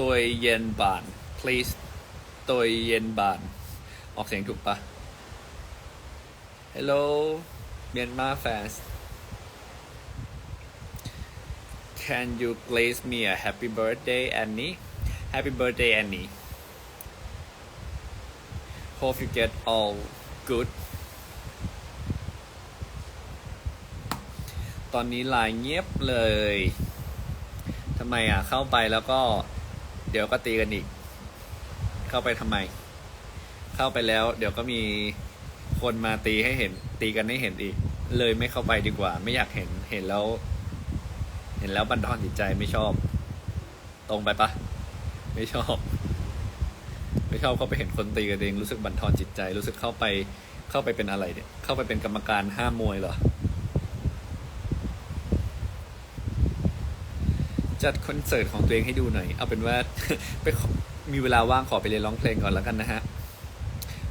ตัวเย็นบาน please ตัวเย็นบาน ออกเสียงถูกปะ Hello Myanmar fans Can you please me a happy birthday Annie Happy birthday Annie Hope you get all good ตอนนี้ลน์เงียบเลย ทำไมอะ เข้าไปแล้วก็ เดี๋ยวก็ตีกันอีก เข้าไปทำไม เข้าไปแล้ว เดี๋ยวก็มีคนมาตีให้เห็น ตีกันให้เห็นอีก เลยไม่เข้าไปดีกว่า ไม่อยากเห็นเห็นแล้ว เห็นแล้วบันทอนจิตใจไม่ชอบ ตรงไปปะไม่ชอบ ไม่ชอบเข้าไปเห็นคนตีกันเองรู้สึกบันทอนจิตใจ รู้สึกเข้าไปเข้าไปเป็นอะไรเนี่ย เข้าไปเป็นกรรมการห้ามมวยเหรอ จัดคอนเสิร์ตของตัวเองให้ดูหน่อย เอาเป็นว่าไปมีเวลาว่างขอไปเรียนร้องเพลงก่อนแล้วกันนะฮะ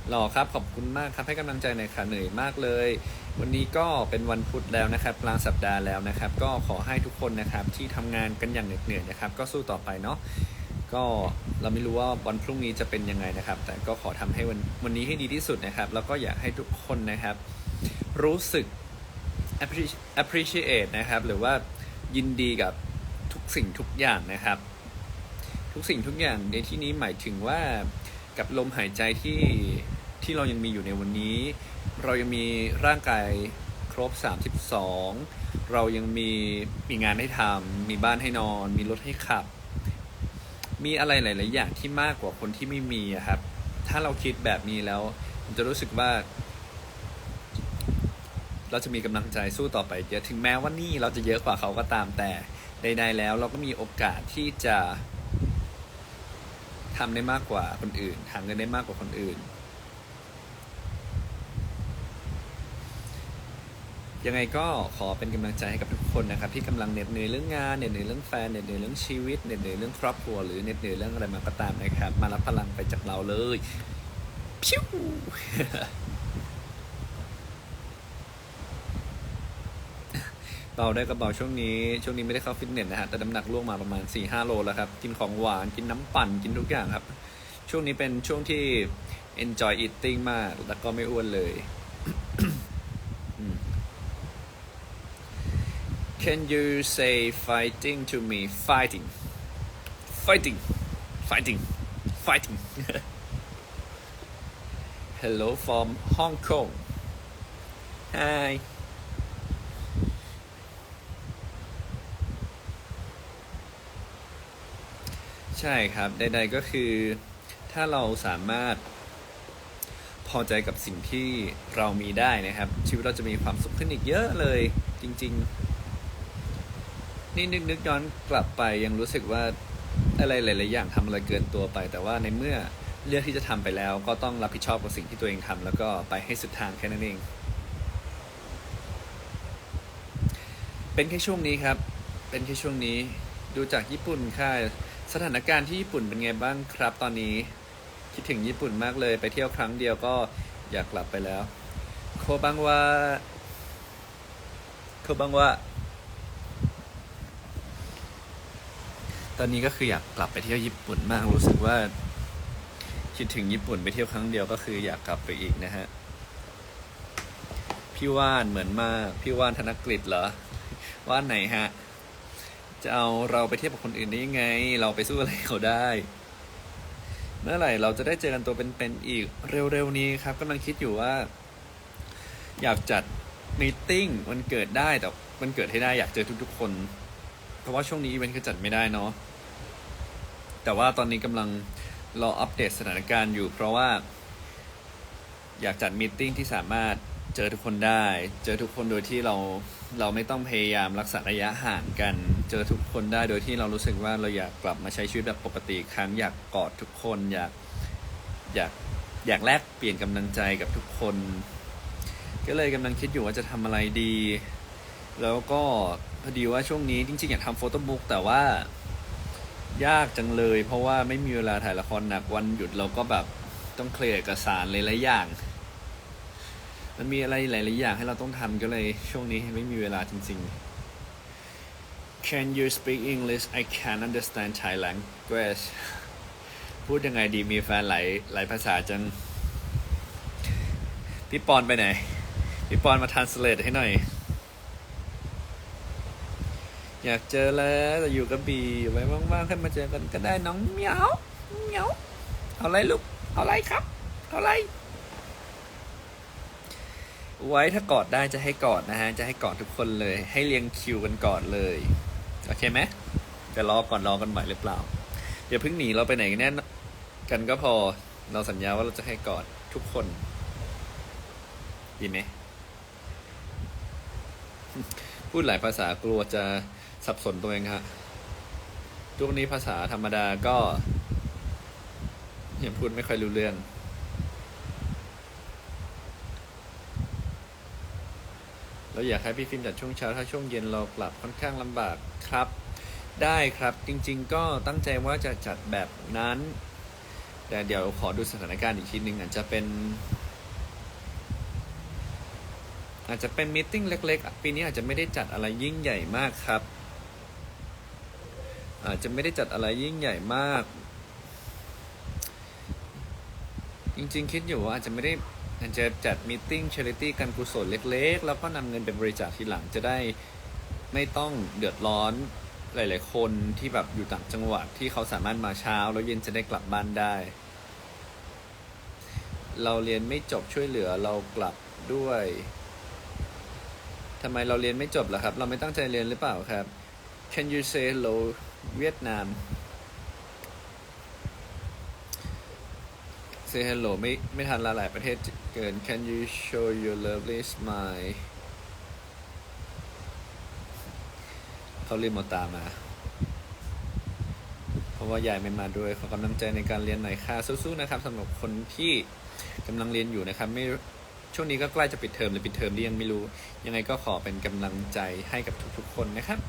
หล่อครับขอบคุณมากครับให้กำลังใจหน่อยค่ะเหนื่อยมากเลย วันนี้ก็เป็นวันพุธแล้วนะครับกลางสัปดาห์แล้วนะครับ ก็ขอให้ทุกคนนะครับที่ทำงานกันอย่างเหนื่อยๆนะครับ ก็สู้ต่อไปเนาะก็เราไม่รู้ว่าวันพรุ่งนี้จะเป็นยังไงนะครับ แต่ก็ขอทำให้วันวันนี้ให้ดีที่สุดนะครับ แล้วก็อยากให้ทุกคนนะครับ รู้สึก appreciate นะครับ หรือว่ายินดีกับ ทุกสิ่งทุกอย่างนะครับ ทุกสิ่งทุกอย่างในที่นี้หมายถึงว่ากับลมหายใจที่ที่เรายังมีอยู่ในวันนี้ เรายังมีร่างกายครบ 32 เรายังมีมีงานให้ทำมีบ้านให้นอน มีรถให้ขับ มีอะไรหลาย ๆ อย่างที่มากกว่าคนที่ไม่มีครับ ถ้าเราคิดแบบนี้แล้วจะรู้สึกว่าเราจะมีกำลังใจสู้ต่อไปเยอะถึงแม้ว่านี่เราจะเยอะกว่าเขาก็ตามแต่ ใดๆแล้วเราก็มีโอกาสที่จะทำได้มากกว่าคนอื่นหาเงินได้มากกว่าคนอื่น ยังไงก็ขอเป็นกำลังใจให้กับทุกคนนะครับ ที่กำลังเหน็ดเหนื่อยเรื่องงานเหน็ดเหนื่อยเรื่องแฟนเหน็ดเหนื่อยเรื่องชีวิตเหน็ดเหนื่อยเรื่องครอบครัวหรือเหน็ดเหนื่อยเรื่องอะไรมาก็ตามนะครับ มารับพลังไปจากเราเลยพิ้ว เบาได้ก็เบาช่วงนี้ ช่วงนี้ไม่ได้เข้าฟิตเนสนะฮะแต่น้ำหนักล่วงมาประมาณ4ี่ห้าโลแล้วครับ กินของหวานกินน้ำปั่นกินทุกอย่างครับ ช่วงนี้เป็นช่วงที่ enjoy eating มาก แล้วก็ไม่อ้วนเลย Can you say fighting to me fighting fighting fighting fighting Hello from Hong Kong Hi ใช่ครับใดๆก็คือถ้าเราสามารถพอใจกับสิ่งที่เรามีได้นะครับ ชีวิตเราจะมีความสุขขึ้นอีกเยอะเลยจริง ๆ นี่นึกนึกย้อนกลับไปยังรู้สึกว่าอะไรหลายๆอย่างทำอะไรเกินตัวไป แต่ว่าในเมื่อเลือกที่จะทำไปแล้ว ก็ต้องรับผิดชอบกับสิ่งที่ตัวเองทำแล้วก็ไปให้สุดทางแค่นั้นเอง เป็นแค่ช่วงนี้ครับ เป็นแค่ช่วงนี้ดูจากญี่ปุ่นค่ะ สถานการณ์ที่ญี่ปุ่นเป็นไงบ้างครับตอนนี้ คิดถึงญี่ปุ่นมากเลยไปเที่ยวครั้งเดียวก็อยากกลับไปแล้ว โคบังว่า โคบังว่า ตอนนี้ก็คืออยากกลับไปเที่ยวญี่ปุ่นมากรู้สึกว่า คิดถึงญี่ปุ่นไปเที่ยวครั้งเดียวก็คืออยากกลับไปอีกนะฮะพี่ว่านเหมือนมาก พี่ว่านธนกฤษเหรอว่านไหนฮะ จะเอาเราไปเทียบกับคนอื่นได้ยังไง เราไปสู้อะไรเขาได้ เมื่อไหร่เราจะได้เจอกันตัวเป็นๆอีกเร็วๆนี้ครับกำลังคิดอยู่ว่า อยากจัดมีติ้งวันเกิดได้แต่วันเกิดให้ได้อยากเจอทุกๆคน เพราะว่าช่วงนี้อีเวนต์ก็จัดไม่ได้เนาะแต่ว่าตอนนี้กำลังรออัปเดตสถานการณ์อยู่ เพราะว่า อยากจัดมีติ้งที่สามารถเจอทุกคนได้ เจอทุกคนโดยที่เรา เราไม่ต้องพยายามรักษาระยะห่างกัน เจอทุกคนได้โดยที่เรารู้สึกว่าเราอยากกลับมาใช้ชีวิตแบบปกติครั้งอยากกอดทุกคน อยากอยากอยากแลกเปลี่ยนกำลังใจกับทุกคน ก็เลยกำลังคิดอยู่ว่าจะทำอะไรดี แล้วก็พอดีว่าช่วงนี้จริงๆอยากทำโฟโต้บุ๊กแต่ว่ายากจังเลย เพราะว่าไม่มีเวลาถ่ายละครหนักวันหยุดเราก็แบบต้องเคลียร์เอกสารหลายๆอย่าง มันมีอะไรหลายๆอย่างให้เราต้องทำก็เลย ช่วงนี้ไม่มีเวลาจริง ๆ Can you speak English I can understand Thai language พูดยังไงดีมีแฟนหลายหลายภาษาจัง พี่ปอนไปไหน พี่ปอนมาทานสเลตให้หน่อย อยากเจอแล้วแต่อยู่กระบี่ไว้ว่างๆค่อยมาเจอกันก็ได้น้องเหมียวเหมียวเอาอะไรลูก เอาอะไรครับ เอาอะไร ไว้ถ้ากอดได้จะให้กอดนะฮะ จะให้กอดทุกคนเลย ให้เรียงคิวกันกอดเลย โอเคไหมจะรอก่อนรอกันไหวหรือเปล่าเดี๋ยวเพิ่งหนีเราไปไหนกันแน่กันก็พอ เราสัญญาว่าเราจะให้กอดทุกคน ดีไหม พูดหลายภาษากลัวจะสับสนตัวเองฮะทุกนี้ภาษาธรรมดาก็ยังพูดไม่ค่อยรู้เรื่อง เราอยากให้พี่ฟิล์มจัดช่วงเช้าถ้าช่วงเย็นเรากลับค่อนข้างลำบากครับ ได้ครับจริงๆ ก็ตั้งใจว่าจะจัดแบบนั้น แต่เดี๋ยวขอดูสถานการณ์อีกทีหนึ่งอาจจะเป็น อาจจะเป็นมิทติ้งเล็กๆปีนี้อาจจะไม่ได้จัดอะไรยิ่งใหญ่มากครับ อาจจะไม่ได้จัดอะไรยิ่งใหญ่มาก จริงๆคิดอยู่ว่าอาจจะไม่ได้ อาจจะจัดมิทติ้ง charity การกุศลเล็กๆ แล้วก็นำเงินไปบริจาคทีหลังจะได้ไม่ต้องเดือดร้อนหลาย ๆ คนที่แบบอยู่ต่างจังหวัดที่เขาสามารถมาเช้า แล้วเย็นจะได้กลับบ้านได้ เราเรียนไม่จบช่วยเหลือเรากลับด้วยทำไมเราเรียนไม่จบล่ะครับ เราไม่ตั้งใจเรียนหรือเปล่าครับ Can you say hello เวียดนาม Say hello ไม่ไม่ทันละหลายประเทศเกิน Can you show your lovely smile เขาเรียนมอตามมา เพราะว่ายายไม่มาด้วยขอกำลังใจในการเรียนหน่อยค่ะสู้ๆนะครับสำหรับคนที่กำลังเรียนอยู่นะครับ ไม่ช่วงนี้ก็ใกล้จะปิดเทอมหรือปิดเทอมหรือยังไม่รู้ ยังไงก็ขอเป็นกำลังใจให้กับทุกๆคนนะครับ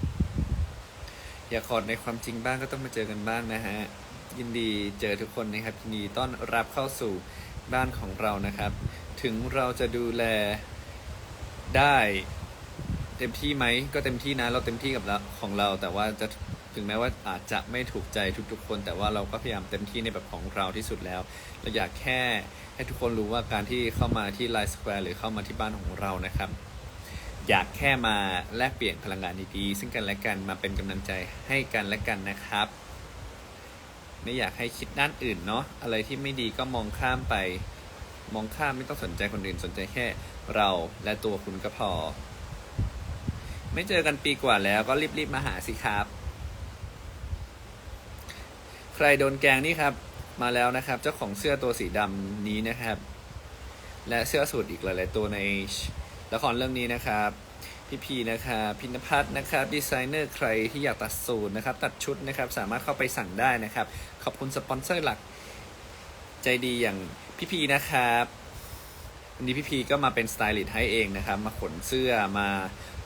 อย่าขอดในความจริงบ้างก็ต้องมาเจอกันบ้างนะฮะ ยินดีเจอทุกคนนะครับยินดีต้อนรับเข้าสู่บ้านของเรานะครับ ถึงเราจะดูแลได้เต็มที่ไหมก็เต็มที่นะเราเต็มที่กับเราของเรา แต่ว่าจะถึงแม้ว่าอาจจะไม่ถูกใจทุกๆ คน แต่ว่าเราก็พยายามเต็มที่ในแบบของเราที่สุดแล้วเราอยากแค่ให้ทุกคนรู้ว่าการที่เข้ามาที่ไลน์สแควร์หรือเข้ามาที่บ้านของเรานะครับ อยากแค่มาแลกเปลี่ยนพลังงานดีๆซึ่งกันและกันมาเป็นกำลังใจให้กันและกันนะครับ ไม่อยากให้คิดด้านอื่นเนาะอะไรที่ไม่ดีก็มองข้ามไป มองข้ามไม่ต้องสนใจคนอื่นสนใจแค่เราและตัวคุณก็พอ ไม่เจอกันปีกว่าแล้วก็รีบๆมาหาสิครับ ใครโดนแกงนี่ครับ มาแล้วนะครับ เจ้าของเสื้อตัวสีดำนี้นะครับ และเสื้อสูทอีกหลาย ๆ ตัวในละครเรื่องนี้นะครับ พี่พีนะครับพินพัฒน์นะครับดีไซเนอร์ใครที่อยากตัดสูตรนะครับ ตัดชุดนะครับ สามารถเข้าไปสั่งได้นะครับ ขอบคุณสปอนเซอร์หลักใจดีอย่างพี่พีนะครับวันนี้พี่พีก็มาเป็นสไตลิสต์ให้เองนะครับ มาขนเสื้อมา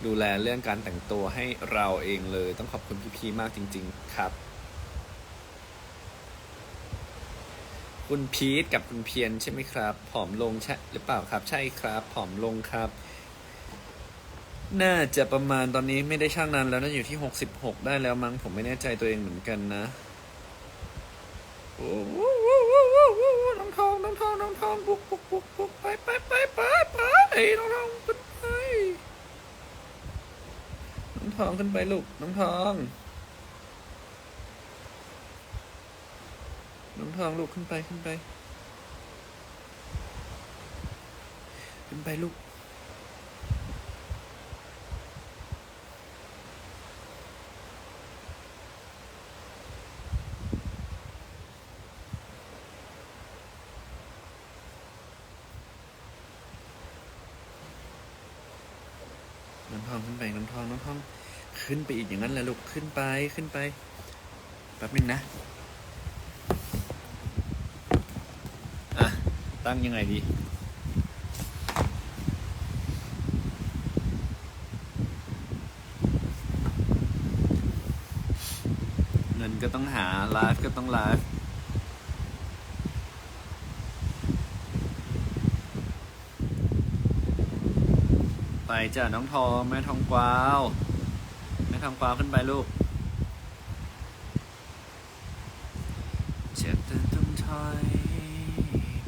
ดูแลเรื่องการแต่งตัวให้เราเองเลย ต้องขอบคุณพี่พีมากจริง ๆ ครับ คุณพีทกับคุณเพียรใช่ไหมครับ ผอมลงใช่หรือเปล่าครับ ใช่ครับ ผอมลงครับ น่าจะประมาณตอนนี้ไม่ได้ช่างนานแล้วน่าอยู่ที่หกสิบหกได้แล้วมั้งผมไม่แน่ใจตัวเองเหมือนกันนะโอ้น้องทองน้องทองน้องทองบุกบุกบุกบุกไปไปไปไปไปน้องทองขึ้นไปน้องทองขึ้นไปลูกน้องทอง น้องทองลูกขึ้นไปขึ้นไป ขึ้นไปลูก น้ำทองขึ้นไปน้ำทองน้ำทอง ขึ้นไปอีกอย่างนั้นแหละลูกขึ้นไปขึ้นไปแป๊บนึงนะอะตั้งยังไงดีเงินก็ต้องหาไลฟ์ก็ต้องไลฟ์ไปจ้ะน้องทองแม่ทองกวาว ทองกวาวขึ้นไปลูกเจ็บแต่ต้องถอย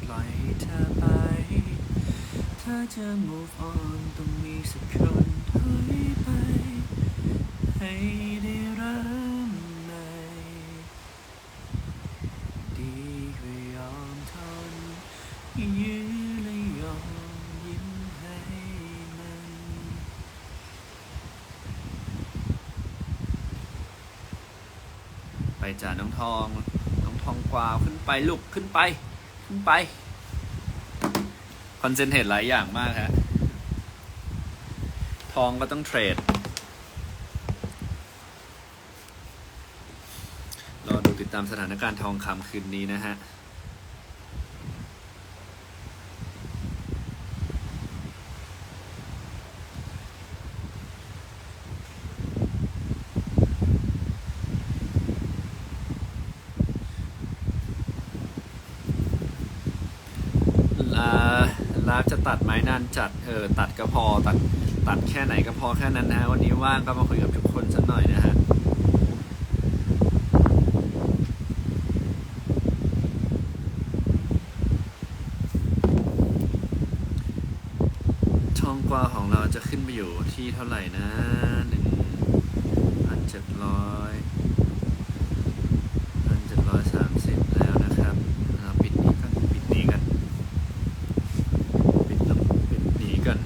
ปล่อยให้เธอไป ถ้าจะ move on ต้องมีสักคนถอยไป ให้ได้รักใหม่ ดีกว่ายอมทนยื้อและยอมยิ้มให้มัน ไป จ้ะน้องทอง น้องทองกวาวขึ้นไปลูกขึ้นไป ขึ้นไป คอนเซนเทรตหลายอย่างมากฮะ ทองก็ต้องเทรด รอดูติดตามสถานการณ์ทองคำคืนนี้นะฮะ ลาลา จะตัดไม้นานจัดเออตัดก็พอตัดตัดแค่ไหนก็พอแค่นั้นนะฮะวันนี้ว่างก็มาคุยกับทุกคนสักหน่อยนะฮะทองกวาของเราจะขึ้นไปอยู่ที่เท่าไหร่นะหนึ่งพันเจ็ดร้อยพันเจ็ดร้อยสามสิบแล้วนะครับเราปิดนี้กันปิดนี้กัน ปิดลำปิดหนีกัน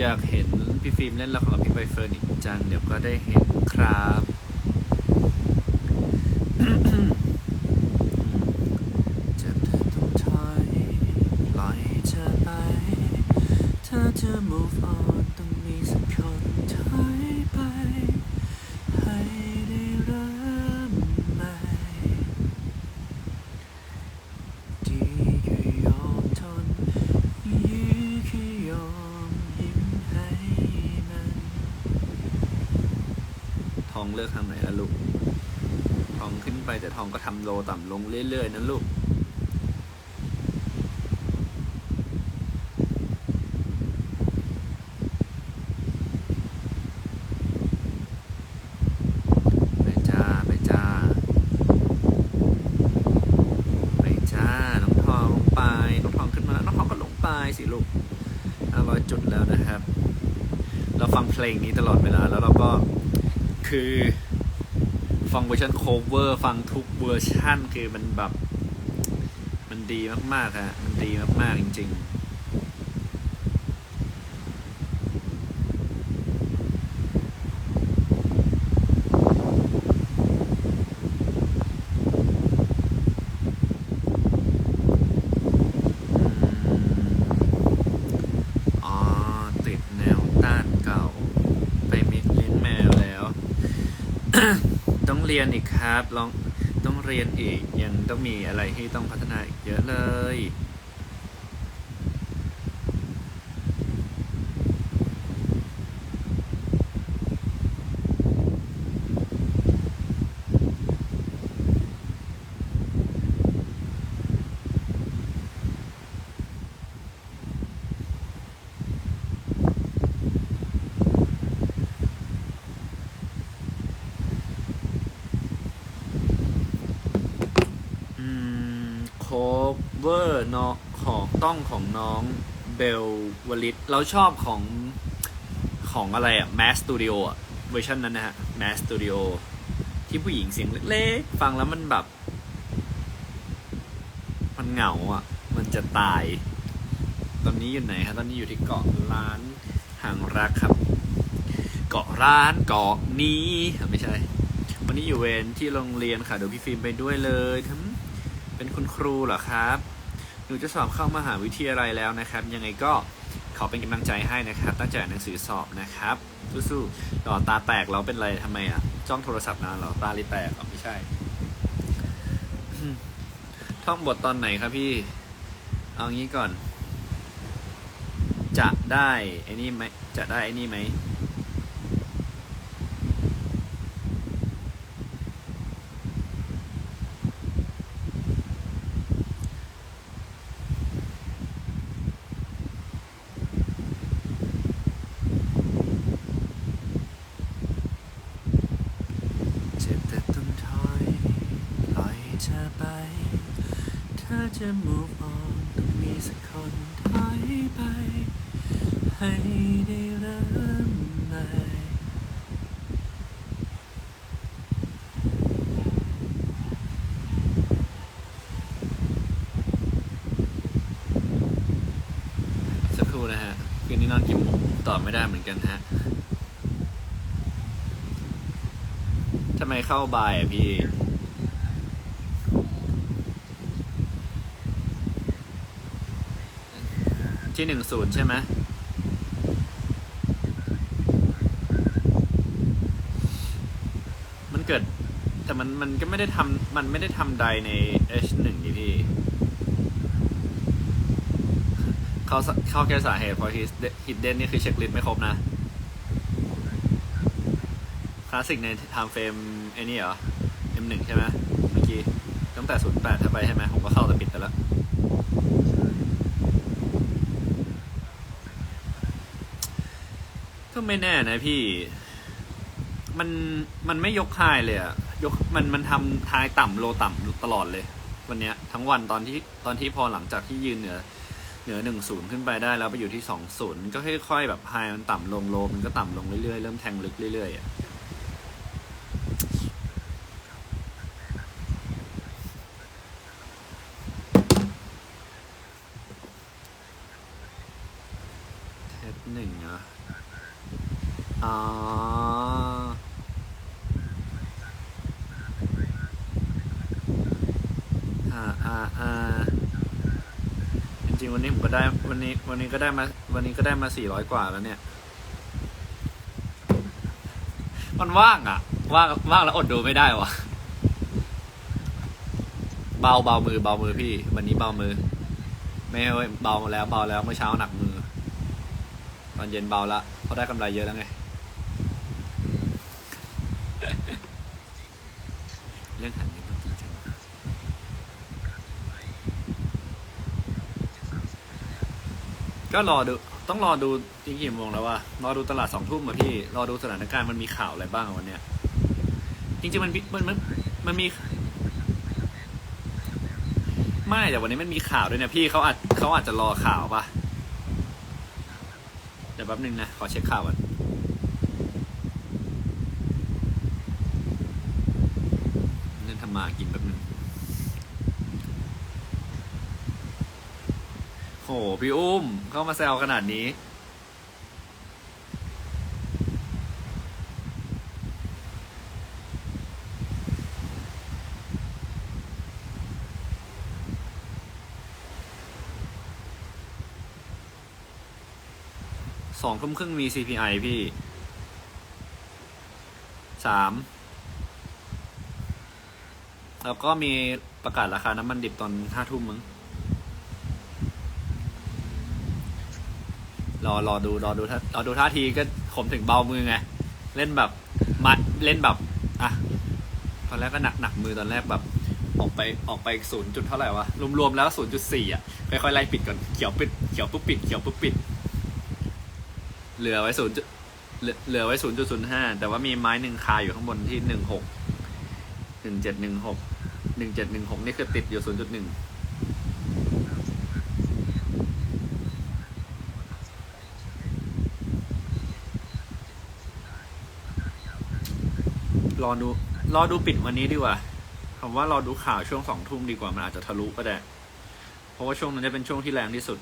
อยากเห็นพี่ฟิล์มเล่นละครกับพี่ใบเฟิร์นอีกจัง เดี๋ยวก็ได้เห็นครับ จะเธอต้องถอยปล่อยเธอไป เธอจะ move on องเลิกทำไหนล่ะลูก ทองขึ้นไปแต่ทองก็ทำโลต่ำลงเรื่อยๆนะลูกไปจ้าไปจ้าไปจ้าน้องทองลงไปน้องทองขึ้นมาน้องทองก็ลงไปสิลูกห้าร้อยจุดแล้วนะครับ เราฟังเพลงนี้ตลอดเวลาแล้ว คือฟังเวอร์ชันโคเวอร์ฟังทุกเวอร์ชันคือมันแบบ มันดีมากๆฮะมันดีมากๆจริง ๆ อ๋อ ติดแนวต้านเก่า ไปมิดเลี้ยงแมวแล้ว ต้อง เรียนอีกครับลองต้องเรียนอีกยังต้องมีอะไรที่ต้องพัฒนาอีกเยอะเลย อืมโคเวอร์เนาะของ ต้องของน้องเบลวลิตเราชอบของของอะไรอะ Mass Studio อะเวอร์ชันนั้นนะฮะ Mass Studio ที่ผู้หญิงเสียงเล็กๆ ฟังแล้วมันแบบ มันเหงาอะมันจะตาย ตอนนี้อยู่ไหนฮะตอนนี้อยู่ที่เกาะล้านห่างรักครับ เกาะร้านเกาะนี้ไม่ใช่ วันนี้อยู่เวรที่โรงเรียนค่ะเดี๋ยวพี่ฟิล์มไปด้วยเลยเป็นคุณครูเหรอครับ นูจะสอบเข้ามหาวิทยาลัยแล้วนะครับ ยังไงก็ขอเป็นกำลังใจให้นะครับ ตั้งใจหนังสือสอบนะครับสู้ๆต่อตาแตกเราเป็นไรทำไมอะ จ้องโทรศัพท์นานเหรอตาลิแตกเหรอไม่ใช่ ท่องบทตอนไหนครับพี่ เอางี้ก่อน จะได้ไอ้นี่ไหมจะได้ไอ้นี่ไหม จะไป ถ้าจะ move on ต้องมีสักคนถอยไป ให้ได้เริ่มใหม่สักครู่นะฮะ คืนนี้นอนกี่โมงตอบไม่ได้เหมือนกันฮะทำไมเข้าบ่ายอะพี่ที่หนึ่งศูนย์ใช่ไหม มันเกิด แต่ มันมันก็ไม่ได้ทำมันไม่ได้ทำใดใน H1 นี่พี่เขาเข้าแค่สาเหตุเพราะฮิดเด้นนี่คือเช็คลิสต์ไม่ครบนะ คลาสสิกในไทม์เฟรมไอ้นี่เหรอ M1 ใช่ไหมเมื่อกี้ตั้งแต่ 08 ถ้าไปใช่ไหมผมก็เข้าแต่ปิดไปแล้วก็ไม่แน่นะพี่ มันมันไม่ยกไฮเลยอะ ยกมันมันทำไฮต่ำโลต่ำตลอดเลย วันเนี้ยทั้งวันตอนที่ตอนที่พอหลังจากที่ยืนเหนือเหนือหนึ่งศูนย์ขึ้นไปได้แล้วไปอยู่ที่สองศูนย์ก็ค่อยๆแบบไฮมันต่ำลงโลมันก็ต่ำลงเรื่อยๆ เริ่มแทงลึกเรื่อยๆอะเทปหนึ่งเหรออ๋ออ่าอ่าอ่า จริ งวันนี้ผมก็ได้วันนี้วันนี้ก็ได้มา วันนี้ก็ได้มาสี่ร้อยกว่าแล้วเนี่ย มันว่างอะ ว่างว่างแล้วอดดูไม่ได้วะเบาเบามือเบามือพี่ วันนี้เบามือ ไม่เอ้ยเบาแล้วเบาแล้วเมื่อเช้าหนักมือ ตอนเย็นเบาละเพราะได้กำไรเยอะแล้วไง เรื่องหันนี้มันจริงจัง ก็รอดูต้องรอดูจริงกี่โมงแล้ววะรอดูตลาดสองทุ่มอะพี่ รอดูสถานการณ์มันมีข่าวอะไรบ้างวันเนี้ยจริงๆมันมีมันมันมันมี ไม่แต่วันนี้มันมีข่าวด้วยนะพี่เขาอาจเขาอาจจะรอข่าวปะเดี๋ยวแป๊บนึงนะ ขอเช็คข่าวก่อนเล่นทำมากินแป๊บนึง หพี่อุ้ม เข้ามาแซวขนาดนี้ สองทุ่มครึ่งมี CPI พี่สามแล้วก็มีประกาศราคาน้ำมันดิบตอนห้าทุ่มมั้ง รอรอดูรอดูท่ารอดูท่าทีก็ผมถึงเบามือไง เล่นแบบมัดเล่นแบบอะตอนแรกก็หนักหนักมือตอนแรกแบบออกไปออกไปศูนย์จุดเท่าไหร่วะ รวมๆแล้วศูนย์จุดสี่อะค่อยๆไล่ปิดก่อนเขียวปิดเขียวปุ๊บปิดเขียวปุ๊บปิด เหลือไว้ศูนย์เหลือเหลือไว้ศูนย์จุดศูนย์ห้าแต่ว่ามีไม้หนึ่งคาอยู่ข้างบนที่หนึ่งหกหนึ่งเจ็ดหนึ่งหกหนึ่งเจ็ดหนึ่งหกนี่คือติดอยู่ศูนย์จุดหนึ่ง รอดู รอดูปิดวันนี้ดีกว่าผมว่ารอดูข่าวช่วงสองทุ่มดีกว่ามันอาจจะทะลุก็ได้ เพราะว่าช่วงนั้นจะเป็นช่วงที่แรงที่สุด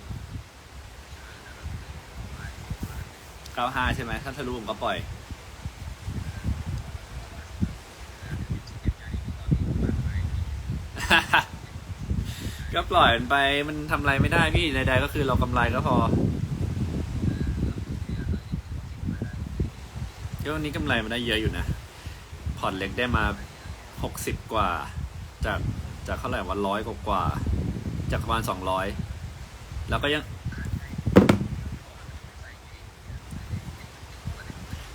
95ใช่ไหมถ้าทะลุผมก็ปล่อยก็ปล่อยมันไปมันทำอะไรไม่ได้พี่ใดๆก็คือเรากำไรก็พอเดี๋ยววันนี้กำไรมันได้เยอะอยู่นะ พอร์ตเล็กได้มา 60 กว่า จากจากเท่าไหร่วันร้อยกว่า จากประมาณ 200 แล้วก็ยัง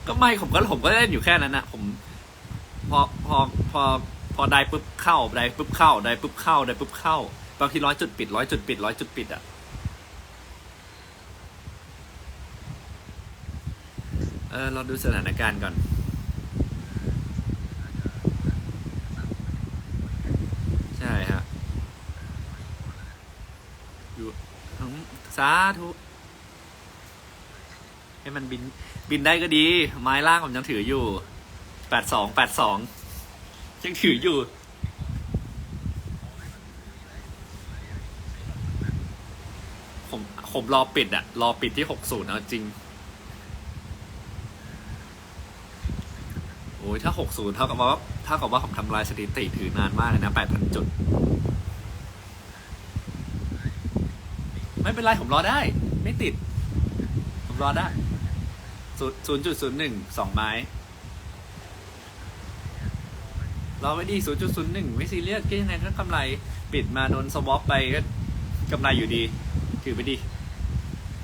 ก็ไม่ผมก็ผมก็เล่นอยู่แค่นั้นนะผมพอพอพอพอได้ปุ๊บเข้าได้ปุ๊บเข้าได้ปุ๊บเข้าได้ปุ๊บเข้าบางทีร้อยจุดปิดร้อยจุดปิดร้อยจุดปิดอะเออเราดูสถานการณ์ก่อน ใสาธุให้มันบิน บินได้ก็ดี ไม้ล่างผมยังถืออยู่แปดสองแปดสองยังถืออยู่ ผมผมรอปิดอะรอปิดที่หกศูนย์เอาจริง โอ้ยถ้าหกศูนย์เท่ากับว่าเท่ากับว่าผมทำลายสถิติถือนานมากเลยนะแปดพันจุด ไม่เป็นไรผมรอได้ ไม่ติด ผมรอได้ศูนย์ศูนย์จุดศูนย์หนึ่งสองไม้รอไว้ดีศูนย์จุดศูนย์หนึ่งไม่ซีเรียสก็ยังไงถ้ากำไร ปิดมาโดนสวอปไปก็กำไรอยู่ดี ถือไปดี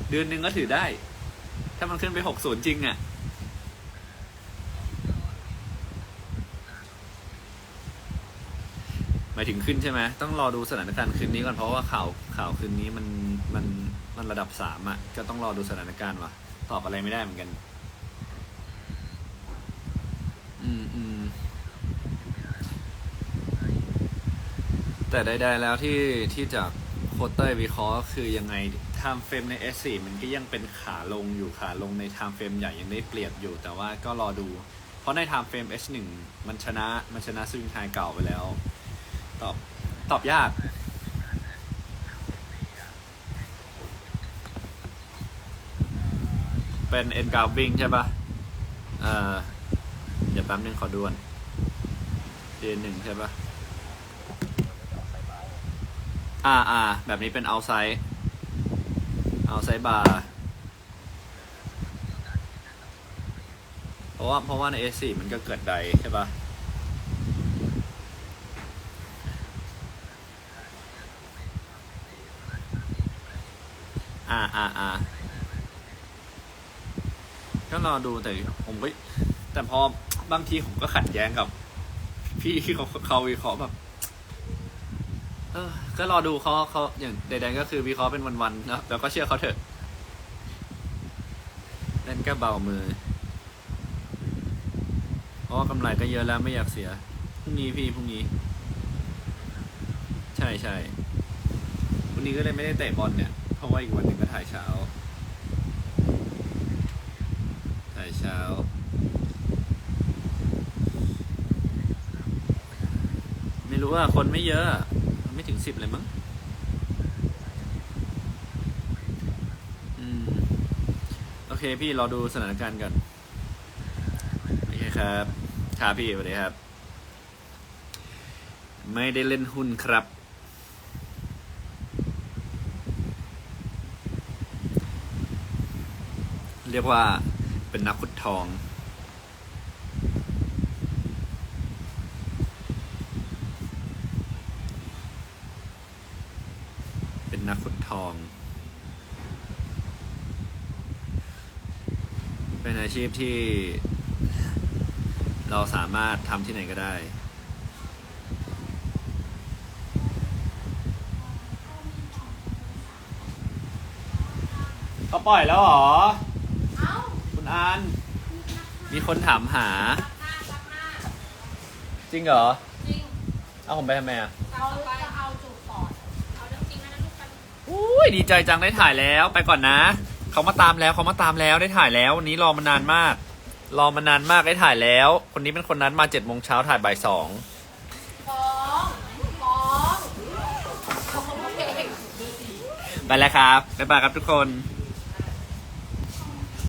เดือนหนึ่งก็ถือได้ ถ้ามันขึ้นไปหกศูนย์จริงอะ่ะ มายถึงขึ้นใช่ไหมต้องรอดูสถานการณ์คืนนี้ก่อนเพราะว่าข่าวข่าวคืนนี้มันมันมันระดับสามอะก็ต้องรอดูสถานการณ์ว่ะตอบอะไรไม่ได้เหมือนกัน อืมอืมแต่ใดๆแล้วที่ที่จากโคตเตอร์วิเคราะห์คือยังไงไทม์เฟรมใน S4 มันก็ยังเป็นขาลงอยู่ขาลงในไทม์เฟรมใหญ่ยังได้เปรียบอยู่ แต่ว่าก็รอดู เพราะในไทม์เฟรม H1 มันชนะมันชนะสวิงไฮเก่าไปแล้ว ตอบ ตอบยาก เป็น e n g r a v i n g ใช่ปะเอ่อเดี๋ยวแป๊บนึงขอด่วน D หนึ่งใช่ปะอ่าอ่าแบบนี้เป็น outside outside bar เพราะว่าเพราะว่าใน S4 มันก็เกิดใดใช่ปะอ่า อ่าอ่าก็รอดูแต่ผมก็แต่พอบางทีผมก็ขัดแย้งกับ พี่เขาเขาวิเคราะห์แบบ เออ ก็รอดูเขาเขาอย่างใดๆก็คือวิเคราะห์เป็นวันๆนะแล้วก็เชื่อเขาเถอะเล่นก็เบามือเพราะกำไรก็เยอะแล้วไม่อยากเสียพรุ่งนี้พี่พรุ่งนี้ ใช่ใช่พรุ่งนี้ก็เลยไม่ได้เตะบอลเนี่ย เพราะว่าอีกวันหนึ่งก็ถ่ายเช้า ถ่ายเช้า ไม่รู้ว่าคนไม่เยอะ ไม่ถึงสิบเลยมั้งอืมโอเคพี่รอดูสถานการณ์กันโอเคครับครับพี่สวัสดีครับ ไม่ได้เล่นหุ้นครับ เรียกว่าเป็นนักขุดทอง เป็นนักขุดทอง เป็นอาชีพที่เราสามารถทำที่ไหนก็ได้เขาปล่อยแล้วหรอ อ้าคุณอันมีคนถามหาหน้ารับหน้าจริงเหรอ จริงเอาผมไปทำไมอะเขาจะเอาจูบปอดเอาเรื่องจริงนะนะลูกกันอุ้ยดีใจจังได้ถ่ายแล้วไปก่อนนะ เขามาตามแล้วเขามาตามแล้วได้ถ่ายแล้ววันนี้รอมานานมาก รอมานานมากได้ถ่ายแล้ว คนนี้เป็นคนนั้นมาเจ็ดโมงเช้าถ่ายบ่ายสองฟ้องฟ้องเขาเองไปแล้วครับบ๊ายบายครับทุกคนบ